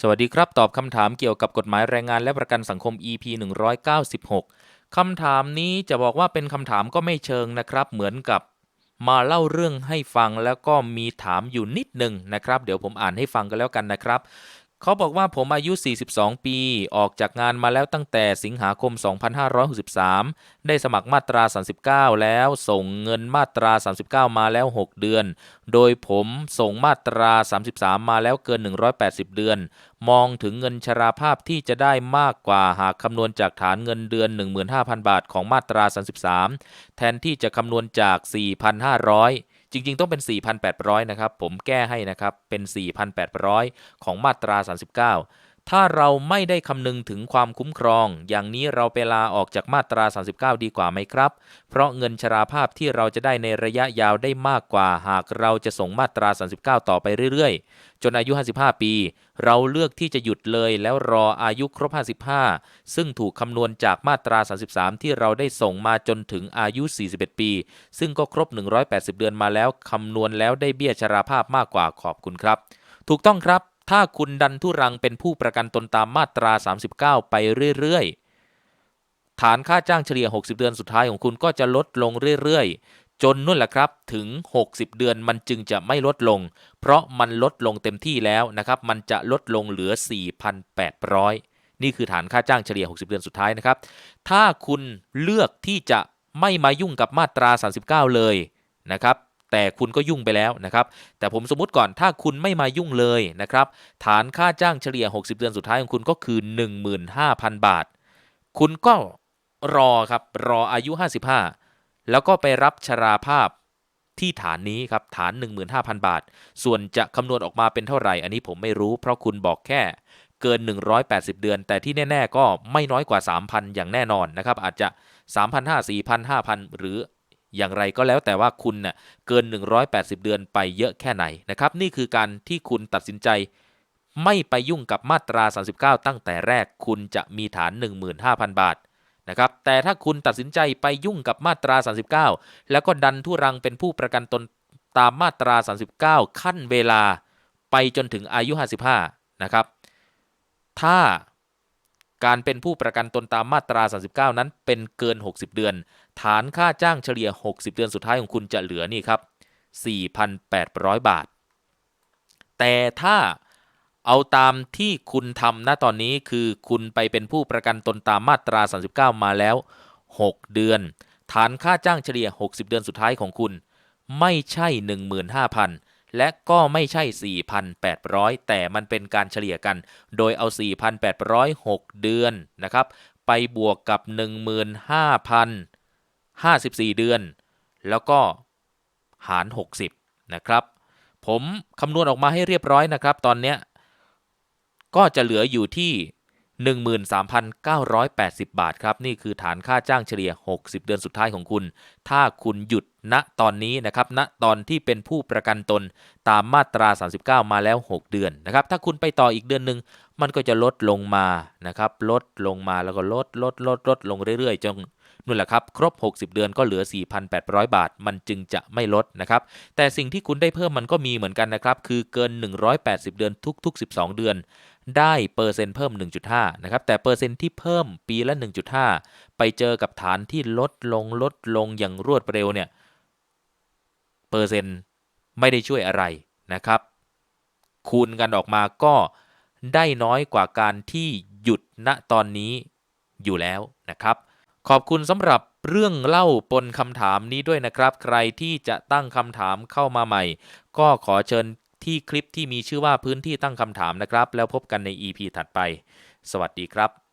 สวัสดีครับ ตอบคำถามเกี่ยวกับกฎหมายแรงงานและประกันสังคม EP 196 คำถามนี้จะบอกว่าเป็นคำถามก็ไม่เชิงนะครับ เหมือนกับมาเล่าเรื่องให้ฟังแล้วก็มีถามอยู่นิดหนึ่งนะครับ เดี๋ยวผมอ่านให้ฟังกันแล้วกันนะครับ เขาบอกว่าผมอายุ 42 ปี ออกจากงานมาแล้วตั้งแต่สิงหาคม 2563 ได้สมัครมาตรา 39 แล้ว ส่งเงินมาตรา 39 มาแล้ว 6 เดือน โดยผมส่งมาตรา 33 มาแล้วเกิน 180 เดือน มองถึงเงินชราภาพที่จะได้มากกว่าหากคำนวณจากฐานเงินเดือน 15,000 บาทของมาตรา 33 แทนที่จะคำนวณจาก 4,500 จริง ๆ ต้องเป็น 4,800 นะครับ ผมแก้ให้นะครับ เป็น 4,800 ของมาตรา 39 ถ้าเราไม่ได้คำนึงถึงความคุ้มครอง อย่างนี้เราไปลาออกจากมาตรา 39 ดีกว่าไหมครับ เพราะเงินชราภาพที่เราจะได้ในระยะยาวได้มากกว่า หากเราจะส่งมาตรา 39 ต่อไปเรื่อยๆ จนอายุ 55 ปี เราเลือกที่จะหยุดเลยแล้วรออายุครบ 55 ซึ่งถูกคำนวณจากมาตรา 33 ที่เราได้ส่งมาจนถึงอายุ 41 ปี ซึ่งก็ครบ 180 เดือนมาแล้วคำนวณแล้วได้เบี้ยชราภาพมากกว่าขอบคุณครับ ถูกต้องครับ ถ้าคุณดันทุรังเป็นผู้ประกันตนตามมาตรา 39 ไปเรื่อยๆ ฐานค่าจ้างเฉลี่ย 60 เดือนสุดท้ายของคุณก็จะลดลงเรื่อยๆ จนนู่นแหละครับถึง 60 เดือนมันจึงจะไม่ลดลง เพราะมันลดลงเต็มที่แล้วนะครับ มันจะลดลงเหลือ 4,800 นี่คือฐานค่าจ้างเฉลี่ย 60 เดือนสุดท้ายนะครับ ถ้าคุณเลือกที่จะไม่มายุ่งกับมาตรา 39 เลยนะครับ แต่คุณก็ยุ่งไปแล้วนะครับ แต่ผมสมมติก่อนถ้าคุณไม่มายุ่งเลยนะครับ ฐานค่าจ้างเฉลี่ย 60 เดือนสุดท้ายของคุณก็คือ 15,000 บาท คุณก็รอครับ รออายุ 55 แล้วก็ไปรับชราภาพที่ฐานนี้ครับ ฐาน 15,000 บาท ส่วนจะคำนวณออกมาเป็นเท่าไหร่ อันนี้ผมไม่รู้ เพราะคุณบอกแค่เกิน 180 เดือน แต่ที่แน่ ๆ ก็ไม่น้อยกว่า 3,000 อย่างแน่นอนนะครับ อาจจะ 3,500 4,000 5,000 หรือ อย่างไรก็แล้วแต่ว่าคุณเน่ะเกิน 180 เดือนไปเยอะแค่ไหนนะครับ นี่คือการที่คุณตัดสินใจ ไม่ไปยุ่งกับมาตรา 39 ตั้งแต่แรกคุณจะมีฐาน 15,000 บาทนะครับ แต่ถ้าคุณตัดสินใจไปยุ่งกับมาตรา 39 แล้วก็ดันทุรังเป็นผู้ประกันตนตามมาตรา 39 ขั้นเวลาไปจนถึงอายุ 55 นะครับ ถ้า การเป็นผู้ประกันตนตามมาตรา 39 นั้นเป็นเกิน 60 เดือน ฐานค่าจ้างเฉลี่ย 60 เดือนสุดท้ายของคุณจะเหลือนี่ครับ 4,800 บาท แต่ถ้าเอาตามที่คุณทำณตอนนี้คือคุณไปเป็นผู้ประกันตนตามมาตรา 39 มาแล้ว 6 เดือน ฐานค่าจ้างเฉลี่ย 60 เดือนสุดท้ายของคุณ ไม่ใช่ 15,000 และก็ไม่ใช่ 4,800 แต่มันเป็นการเฉลี่ยกัน โดยเอา 4,806 เดือนนะครับ ไปบวกกับ 15,054 เดือน แล้วก็หาร 60 นะครับ ผมคำนวณออกมาให้เรียบร้อยนะครับ ตอนเนี้ยก็จะเหลืออยู่ที่ 13,980 บาทครับ นี่คือฐานค่าจ้างเฉลี่ย 60 เดือนสุดท้ายของคุณ ถ้าคุณหยุดณตอนนี้นะครับณตอนที่เป็นผู้ประกันตนตามมาตรา 39 มาแล้ว 6 เดือนนะครับ ถ้าคุณไปต่ออีกเดือนหนึ่งมันก็จะลดลงมานะครับ ลดลงมาแล้วก็ลดลดลดลดลงเรื่อยๆจนนู่นแหละครับ ครบ 60 เดือนก็เหลือ 4,800 บาท มันจึงจะไม่ลดนะครับ แต่สิ่งที่คุณได้เพิ่มมันก็มีเหมือนกันนะครับ คือเกิน 180 เดือนทุก ๆ 12 เดือน ได้เปอร์เซ็นต์เพิ่ม 1.5 นะครับ แต่เปอร์เซ็นต์ที่เพิ่มปีละ 1.5 ไปเจอกับฐานที่ลดลงลดลงอย่างรวดเร็วเนี่ย เปอร์เซ็นต์ไม่ได้ช่วยอะไรนะครับ คูณกันออกมาก็ได้น้อยกว่าการที่หยุดณตอนนี้อยู่แล้วนะครับ ขอบคุณสำหรับเรื่องเล่าปนคำถามนี้ด้วยนะครับ ใครที่จะตั้งคำถามเข้ามาใหม่ ก็ขอเชิญ ที่คลิปที่มีชื่อว่าพื้นที่ตั้งคำถามนะครับ แล้วพบกันใน EP ถัดไป สวัสดีครับ